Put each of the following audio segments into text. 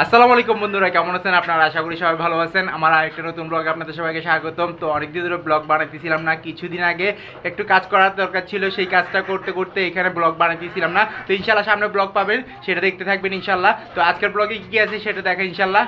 আসসালামু আলাইকুম বন্ধুরা, কেমন আছেন আপনারা? আশা করি সবাই ভালো আছেন। আমার আরেকটা নতুন ব্লগে আপনাদের সবাইকে স্বাগতম। তো অনেকদিন ধরে ব্লগ বানাইতেছিলাম না, কিছুদিন আগে একটু কাজ করার দরকার ছিল, সেই কাজটা করতে করতে এখানে ব্লগ বানাইতেছিলাম না। তো ইনশাল্লাহ সামনে ব্লগ পাবেন, সেটা দেখতে থাকবেন ইনশাল্লাহ তো আজকের ব্লগে কি আছে সেটা দেখেন ইনশাল্লাহ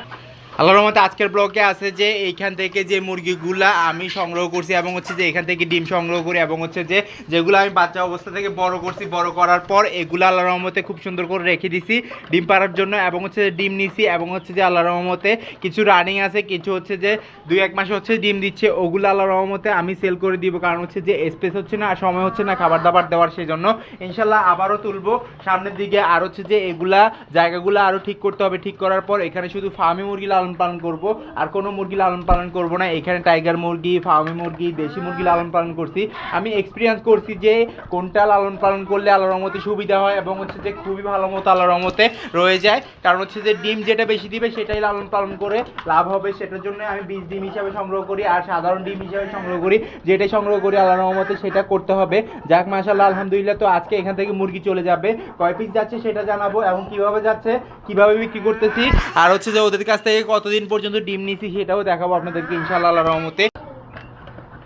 আল্লাহর রহমতে আজকের ব্লগে আছে যে এইখান থেকে যে মুরগিগুলা আমি সংগ্রহ করছি এবং হচ্ছে যে এখান থেকে ডিম সংগ্রহ করি এবং হচ্ছে যে যেগুলো আমি বাচ্চা অবস্থা থেকে বড় করছি, বড় করার পর এগুলো আল্লাহর রহমতে খুব সুন্দর করে রেখে দিছি ডিম পাড়ার জন্য এবং হচ্ছে ডিম নিছি এবং হচ্ছে যে আল্লাহর রহমতে কিছু রানিং আছে, কিছু হচ্ছে যে দুই এক মাস হচ্ছে ডিম দিচ্ছে, ওগুলো আল্লাহর রহমতে আমি সেল করে দিব কারণ হচ্ছে যে স্পেস হচ্ছে না আর সময় হচ্ছে না খাবার দাবার দেওয়ার সেই জন্য ইনশাল্লাহ আবারও তুলবো, সামনের দিকে আর হচ্ছে যে এগুলা জায়গাগুলো আরও ঠিক করতে হবে, ঠিক করার পর এখানে শুধু ফার্মি মুরগি লালন পালন করব। আর কোনো মুরগি লালন পালন করব না। এখানে টাইগার মুরগি ফার্মি মুরগি, দেশি মুরগি লালন পালন করছি। আমি এক্সপিরিয়েন্স করছি যে কোনটা লালন পালন করলে আল্লাহর রহমতে সুবিধা হয় এবং হচ্ছে যে খুবই ভালো মতো আল্লাহর রহমতে রয়ে যায়। কারণ হচ্ছে যে ডিম যেটা বেশি দিবে সেটাই লালন পালন করে লাভ হবে। সেটার জন্য আমি বীজ ডিম হিসাবে সংগ্রহ করি আর সাধারণ ডিম হিসাবে সংগ্রহ করি। যেটাই সংগ্রহ করি আল্লাহর রহমতে সেটা করতে হবে। যাক মাশাল্লাহ আলহামদুলিল্লাহ। তো আজকে এখান থেকে মুরগি চলে যাবে। কয় পিস যাচ্ছে সেটা জানাব এবং কীভাবে যাচ্ছে, কীভাবে বিক্রি করতেছি। আর হচ্ছে যে ওদের কাছ থেকে কতদিন পর্যন্ত ডিম নিছি সেটাও দেখাবো আপনাদেরকে ইনশাল্লাহ রহমতে।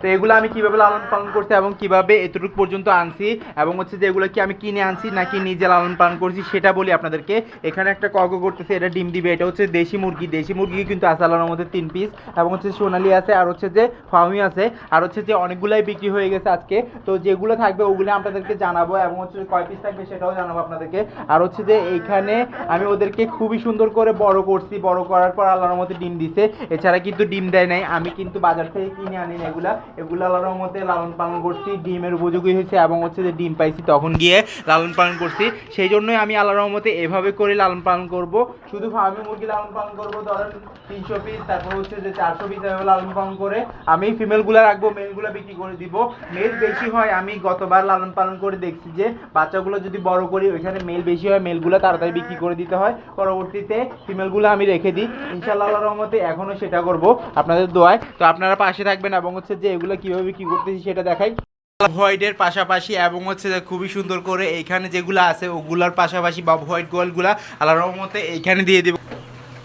তো এগুলো আমি কীভাবে লালন পালন করছি এবং কীভাবে এতটুকু পর্যন্ত আনছি এবং হচ্ছে যে এগুলো কি আমি কিনে আনছি নাকি নিজে লালন পালন করছি সেটা বলি আপনাদেরকে। এখানে একটা কর্ক করতেছে, এটা ডিম দিবে, এটা হচ্ছে দেশি মুরগি। দেশি মুরগি কিন্তু আছে আল্লাহর মধ্যে তিন পিস এবং হচ্ছে সোনালি আছে আর হচ্ছে যে ফার্মি আছে আর হচ্ছে যে অনেকগুলাই বিক্রি হয়ে গেছে আজকে। তো যেগুলো থাকবে ওগুলো আপনাদেরকে জানাব এবং হচ্ছে কয় পিস থাকবে সেটাও জানাব আপনাদেরকে। আর হচ্ছে যে এইখানে আমি ওদেরকে খুবই সুন্দর করে বড় করছি। বড় করার পর আল্লাহর মধ্যে ডিম দিছে। এছাড়া কিন্তু ডিম দেয় নাই। আমি কিন্তু বাজার থেকে কিনে আনি না এগুলা। এগুলো আল্লাহর মধ্যে লালন পালন করছি, ডিমের উপযোগী হয়েছে এবং হচ্ছে যে ডিম পাইছি তখন গিয়ে লালন পালন করছি। সেই জন্যই আমি আল্লাহর রহমতে এভাবে করে লালন পালন করব। শুধু ফার্মি মুরগি লালন পালন করব, ধরেন তিনশো পিস তারপর হচ্ছে যে চারশো পিস এভাবে লালন পালন করে আমি ফিমেলগুলো রাখব মেলগুলো বিক্রি করে দিব। মেল বেশি হয়, আমি গতবার লালন পালন করে দেখছি যে বাচ্চাগুলো যদি বড় করি, ওইখানে মেল বেশি হয় মেলগুলো তাড়াতাড়ি বিক্রি করে দিতে হয়। পরবর্তীতে ফিমেলগুলো আমি রেখে দিই। ইনশাআল্লাহ আল্লাহর রহমতে এখনও সেটা করব। আপনাদের দোয়ায়। তো আপনারা পাশে থাকবেন এবং হচ্ছে যে এগুলো কীভাবে কি করতেছি সেটা দেখাই। হোয়াইটের পাশাপাশি এবং হচ্ছে খুবই সুন্দর করে এইখানে যেগুলো আছে, ওগুলার পাশাপাশি বা হোয়াইট গোয়ালগুলা আল্লাহর রহমতে এইখানে দিয়ে দেবো।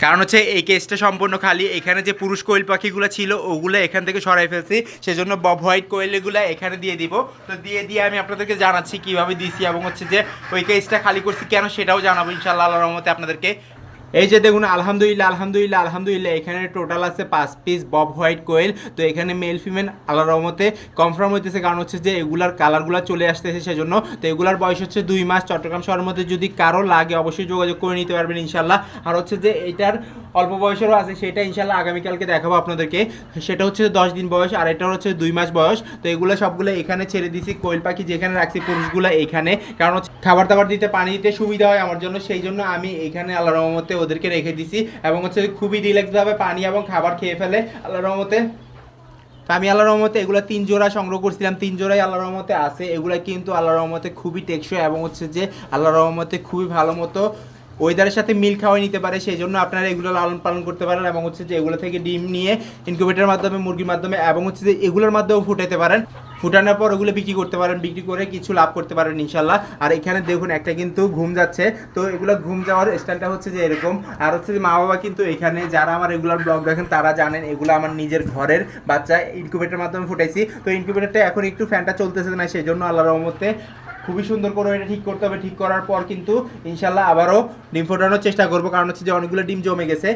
কারণ হচ্ছে এই কেসটা সম্পূর্ণ খালি, এখানে যে পুরুষ কোয়েল পাখিগুলো ছিল, ওগুলো এখান থেকে সরাই ফেলছি। সেজন্য বব হোয়াইট কোয়েলগুলো এখানে দিয়ে দিব। তো দিয়ে দিয়ে আমি আপনাদেরকে জানাচ্ছি কীভাবে দিছি এবং হচ্ছে যে ওই কেসটা খালি করছি কেন সেটাও জানাব ইনশাল্লাহ আল্লাহর রহমতে আপনাদেরকে। এই যে দেখুন, আলহামদুলিল্লাহ আলহামদুলিল্লাহ আলহামদুলিল্লাহ, এখানে টোটাল আছে পাঁচ পিস বব হোয়াইট কোয়েল তো এখানে মেল ফিমেল আল্লাহর রহমতে কনফার্ম হইতেছে, কারণ হচ্ছে যে এগুলার কালারগুলো চলে আসতেছে সেজন্য। তো এগুলার বয়স হচ্ছে দুই মাস। চট্টগ্রাম শহরের মধ্যে যদি কারও লাগে, অবশ্যই যোগাযোগ করে নিতে পারবেন ইনশাল্লাহ আর হচ্ছে যে এটার অল্প বয়সেরও আছে, সেটা ইনশাল্লাহ আগামীকালকে দেখাবো আপনাদেরকে। সেটা হচ্ছে দশ দিন বয়স, আর এটা হচ্ছে দুই মাস বয়স। তো এগুলো সবগুলো এখানে ছেড়ে দিছি কোয়েল পাখি যেখানে রাখছি পুরুষগুলো এখানে। কারণ হচ্ছে খাবার দাবার দিতে, পানি দিতে সুবিধা হয় আমার জন্য। সেই জন্য আমি এখানে আল্লাহ রহমতে ওদেরকে রেখে দিছি এবং হচ্ছে খুবই রিল্যাক্সভাবে পানি এবং খাবার খেয়ে ফেলে। আল্লাহ রহমতে আমি আল্লাহ রহমতে এগুলো তিন জোড়া সংগ্রহ করছিলাম। তিন জোড়াই আল্লাহ রহমতে আছে। এগুলো কিন্তু আল্লাহ রহমতে খুবই টেকসই এবং হচ্ছে যে আল্লাহ রহমতে খুবই ভালো মতো ওয়েদারের সাথে মিল খাওয়াই নিতে পারে। সেই জন্য আপনারা এগুলো লালন পালন করতে পারেন এবং হচ্ছে যে এগুলো থেকে ডিম নিয়ে ইনকিউবেটারের মাধ্যমে, মুরগির মাধ্যমে এবং হচ্ছে যে এগুলোর মাধ্যমেও ফুটাতে পারেন। ফুটানোর পর ওগুলো বিক্রি করতে পারেন, বিক্রি করে কিছু লাভ করতে পারেন ইনশাল্লাহ। আর এখানে দেখুন, একটা কিন্তু ঘুম যাচ্ছে। তো এগুলো ঘুম যাওয়ার স্টাইলটা হচ্ছে যে এরকম। আর হচ্ছে যে মা বাবা কিন্তু এখানে যারা আমার রেগুলার ব্লগ দেখেন, তারা জানেন এগুলো আমার নিজের ঘরের বাচ্চা ইনকিউবেটারের মাধ্যমে ফুটাইছি। তো ইনকিউবেটারটা এখন একটু ফ্যানটা চলতেছে না সেই জন্য আল্লাহ রহমতে খুবই সুন্দর করে এটা ঠিক করতে হবে। ঠিক করার পর কিন্তু ইনশাল্লাহ আবারও ডিম ফোটানোর চেষ্টা করব। কারণ হচ্ছে যে অনেকগুলো ডিম জমে গেছে।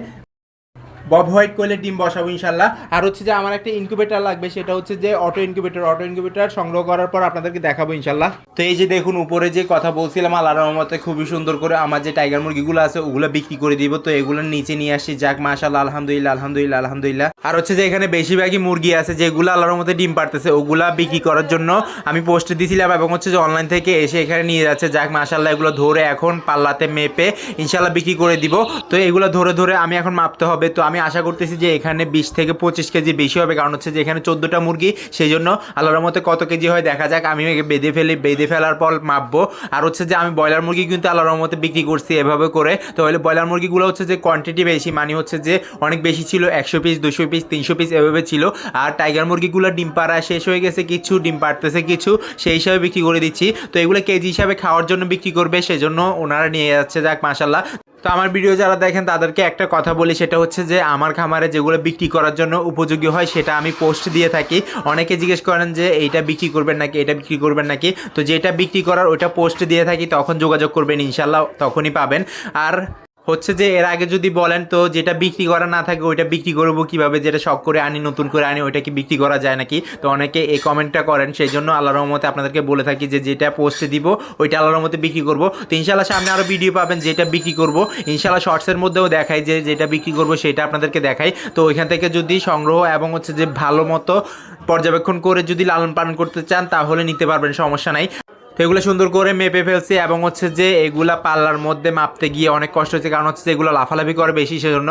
বব হোয়াইট করলে ডিম বসাবো ইনশাল্লাহ। আর হচ্ছে যে আমার একটা ইনকিউবেটার লাগবে, সেটা হচ্ছে যে অটো ইনকিউবেটার অটো ইনকিউবেটার সংগ্রহ করার পর আপনাদেরকে দেখাবো ইনশাল্লাহ। তো এই যে দেখুন, উপরে যে কথা বলছিলাম, আল্লাহ রহমতে খুবই সুন্দর করে আমার যে টাইগার মুরগিগুলো আছে, ওগুলো বিক্রি করে দিব। তো এগুলো নিচে নিয়ে আসি, যাক মাশাল্লাহ আলহামদুলিল্লাহ আলহামদুলিল্লাহ আলহামদুলিল্লাহ। আর হচ্ছে যে এখানে বেশিরভাগই মুরগি আছে, যেগুলো আল্লাহর মধ্যে ডিম পারতেছে ওগুলা বিক্রি করার জন্য আমি পোস্টে দিয়েছিলাম এবং হচ্ছে যে অনলাইন থেকে এসে এখানে নিয়ে যাচ্ছে। যাক মাশাল্লাহ এগুলো ধরে এখন পাল্লাতে মেপে ইনশাল্লাহ বিক্রি করে দিব। তো এগুলো ধরে ধরে আমি এখন মাপতে হবে। তো আমি আশা করতেছি যে এখানে বিশ থেকে পঁচিশ কেজি বেশি হবে, কারণ হচ্ছে যে এখানে চোদ্দোটা মুরগি সেই জন্য আল্লাহর মতে কত কেজি হয় দেখা যাক। আমি বেঁধে ফেলি, বেঁধে ফেলার পর মাপবো। আর হচ্ছে যে আমি ব্রয়লার মুরগি কিন্তু আল্লাহর মতে বিক্রি করছি এভাবে করে। তো হলে ব্রয়লার মুরগিগুলো হচ্ছে যে কোয়ান্টিটি বেশি মানে হচ্ছে যে অনেক বেশি ছিল, একশো পিস দুশো পিস তিনশো পিস এভাবে ছিল। আর টাইগার মুরগিগুলো ডিম পাড়া শেষ হয়ে গেছে কিছু, ডিম পাড়তেছে কিছু, সেই হিসাবে বিক্রি করে দিচ্ছি। তো এগুলো কেজি হিসাবে খাওয়ার জন্য বিক্রি করবে, সেজন্য ওনারা নিয়ে যাচ্ছে, যাক মাসাল্লাহ তো আমার ভিডিও যারা দেখেন, তাদেরকে একটা কথা বলি, সেটা হচ্ছে যে আমার খামারে যেগুলো বিক্রি করার জন্য উপযোগী হয়, সেটা আমি পোস্ট দিয়ে থাকি। অনেকে জিজ্ঞেস করেন যে, এইটা বিক্রি করবেন নাকি, এটা বিক্রি করবেন নাকি? তো যেটা বিক্রি করার ওইটা পোস্ট দিয়ে থাকি, তখন যোগাযোগ করবেন, ইনশাল্লাহ তখনই পাবেন। আর হচ্ছে যে এর আগে যদি বলেন তো যেটা বিক্রি করা না থাকে ওইটা বিক্রি করব কীভাবে? যেটা শখ করে আনি, নতুন করে আনি, ওইটা কি বিক্রি করা যায় নাকি? তো অনেকে এই কমেন্টটা করেন সেই জন্য আল্লাহ রহমতে আপনাদেরকে বলে থাকি যে যেটা পোস্টে দিব, ওইটা আল্লাহ রহমতে বিক্রি করব। তো ইনশাল্লাহ সামনে আরও ভিডিও পাবেন যেটা বিক্রি করব। ইনশাল্লাহ শর্টসের মধ্যেও দেখাই যে যেটা বিক্রি করব সেটা আপনাদেরকে দেখাই। তো ওইখান থেকে যদি সংগ্রহ এবং হচ্ছে যে ভালো মতো পর্যবেক্ষণ করে যদি লালন পালন করতে চান, তাহলে নিতে পারবেন, সমস্যা নাই। তো এগুলো সুন্দর করে মেপে ফেলছি এবং হচ্ছে যে এগুলা পাল্লার মধ্যে মাপতে গিয়ে অনেক কষ্ট হচ্ছে, কারণ হচ্ছে যে এগুলো লাফালাফি করে বেশি, সেজন্য।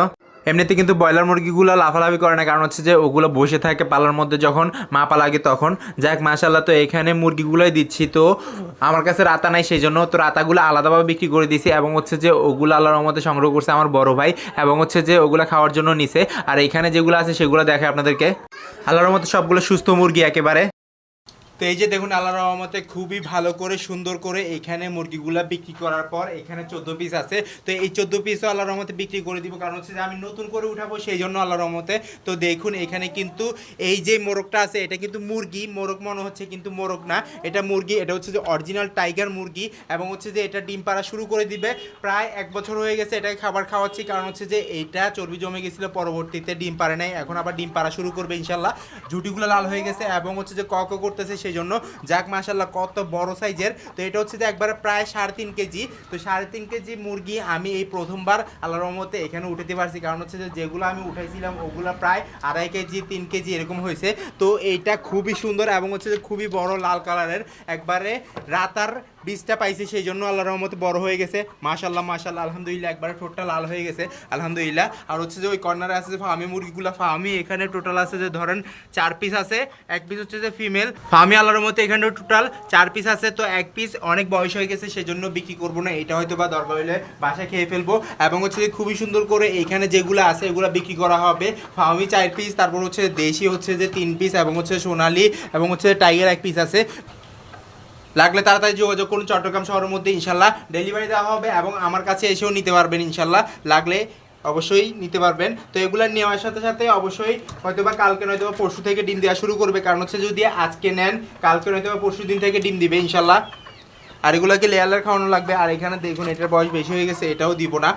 এমনিতে কিন্তু ব্রয়লার মুরগিগুলো লাফালাফি করে না, কারণ হচ্ছে যে ওগুলো বসে থাকে পাল্লার মধ্যে যখন মাপা লাগে তখন। যাক মাশাল্লাহ তো এখানে মুরগিগুলোই দিচ্ছি, তো আমার কাছে রাতা নাই সেই জন্য তো রাতাগুলো আলাদাভাবে বিক্রি করে দিয়েছি এবং হচ্ছে যে ওগুলো আল্লাহর মধ্যে সংগ্রহ করছে আমার বড় ভাই এবং হচ্ছে যে ওগুলো খাওয়ার জন্য নিছে। আর এখানে যেগুলো আছে সেগুলো দেখে আপনাদেরকে। আল্লাহর রহমতে সবগুলো সুস্থ মুরগি একেবারে। তো এই যে দেখুন আল্লাহ রহমতে খুবই ভালো করে, সুন্দর করে এখানে মুরগিগুলা বিক্রি করার পর এখানে চোদ্দ পিস আছে। তো এই চোদ্দ পিসও আল্লাহ রহমতে বিক্রি করে দিব। কারণ হচ্ছে যে আমি নতুন করে উঠাবো, সেই জন্য আল্লাহ রহমতে। তো দেখুন, এখানে কিন্তু এই যে মোরগটা আছে, এটা কিন্তু মুরগি। মোরগ মনে হচ্ছে কিন্তু মোরগ না। এটা মুরগি, এটা হচ্ছে যে অরিজিনাল টাইগার মুরগি। এবং হচ্ছে যে এটা ডিম পাড়া শুরু করে দিবে। প্রায় এক বছর হয়ে গেছে এটাকে খাবার খাওয়াচ্ছি। কারণ হচ্ছে যে এটা চর্বি জমে গেছিল, পরবর্তীতে ডিম পারে নাই। এখন আবার ডিম পাড়া শুরু করবে ইনশাল্লাহ ঝুটিগুলো লাল হয়ে গেছে এবং হচ্ছে যে কক করতেছে সেই জন্য যাক মাসাল্লাহ কত বড় সাইজের। তো এটা হচ্ছে যে একবারে প্রায় সাড়ে তিন কেজি। তো সাড়ে তিন কেজি মুরগি আমি এই প্রথমবার আল্লাহ রহমতে এখানে উঠাতে পারছি। কারণ হচ্ছে যে যেগুলো আমি উঠেছিলাম ওগুলো প্রায় আড়াই কেজি, তিন কেজি এরকম হয়েছে। তো এইটা খুবই সুন্দর এবং হচ্ছে যে খুবই বড় লাল কালারের। একবারে রাতার বীজটা পাইছি, সেই জন্য আল্লাহ রহমতে বড় হয়ে গেছে। মাশাল্লাহ মাশাল্লাহ আলহামদুলিল্লাহ, একবারে টোটাল লাল হয়ে গেছে, আলহামদুলিল্লাহ। আর হচ্ছে যে ওই কর্নারে আছে যে ফার্মি মুরগিগুলো ফার্মি এখানে টোটাল আছে যে ধরেন চার পিস আছে, এক পিস হচ্ছে যে ফিমেল ফার্মি আল্লাহর মতো এখানে টোটাল চার পিস আছে, তো এক পিস অনেক বয়স হয়ে গেছে, সেজন্য বিক্রি করব না, এটা হয়তো বা দরকার হলে বাসায় খেয়ে ফেলব। এবং হচ্ছে যে খুবই সুন্দর করে এখানে যেগুলো আছে, এগুলো বিক্রি করা হবে। ফার্মি চার পিস তারপর হচ্ছে দেশি হচ্ছে যে তিন পিস এবং হচ্ছে সোনালি, এবং হচ্ছে টাইগার এক পিস আছে। লাগলে তাড়াতাড়ি যোগাযোগ করুন চট্টগ্রাম শহরের মধ্যে, ইনশাল্লাহ ডেলিভারি দেওয়া হবে এবং আমার কাছে এসেও নিতে পারবেন, ইনশাল্লাহ। লাগলে অবশ্যই নিতে পারবেন। তো এগুলো নেওয়ার সাথে সাথে অবশ্যই হয়তো বা কালকে নয়তো বা পরশু থেকে ডিম দেওয়া শুরু করবে। কারণ হচ্ছে যদি আজকে নেন, কালকে নয়তো বা পরশু দিন থেকে ডিম দিবে, ইনশাল্লাহ। আর এগুলোকে লেয়ার খাওয়ানো লাগবে। আর এখানে দেখুন, এটার বয়স বেশি হয়ে গেছে, এটাও দিব না।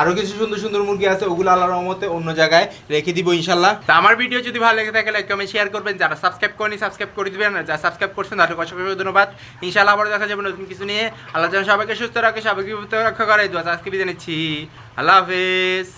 আরও কিছু সুন্দর সুন্দর মুরগি আছে, ওগুলো আল্লাহর রহমতে অন্য জায়গায় রেখে দিব ইনশাল্লাহ। তো আমার ভিডিও যদি ভালো লেগে থাকে লাইক কমেন্ট শেয়ার করবেন। যারা সাবস্ক্রাইব করেনি সাবস্ক্রাইব করে দিবেন। যারা সাবস্ক্রাইব করছেন তাদের অসংখ্য ধন্যবাদ। ইনশাল্লাহ আবার দেখা যাবে নতুন কিছু নিয়ে। আল্লাহ যেন সবাইকে সুস্থ রাখে, সবাইকে রক্ষা করে। দোয়া আজকে বিদায় নিচ্ছি। আল্লাহ হাফেজ।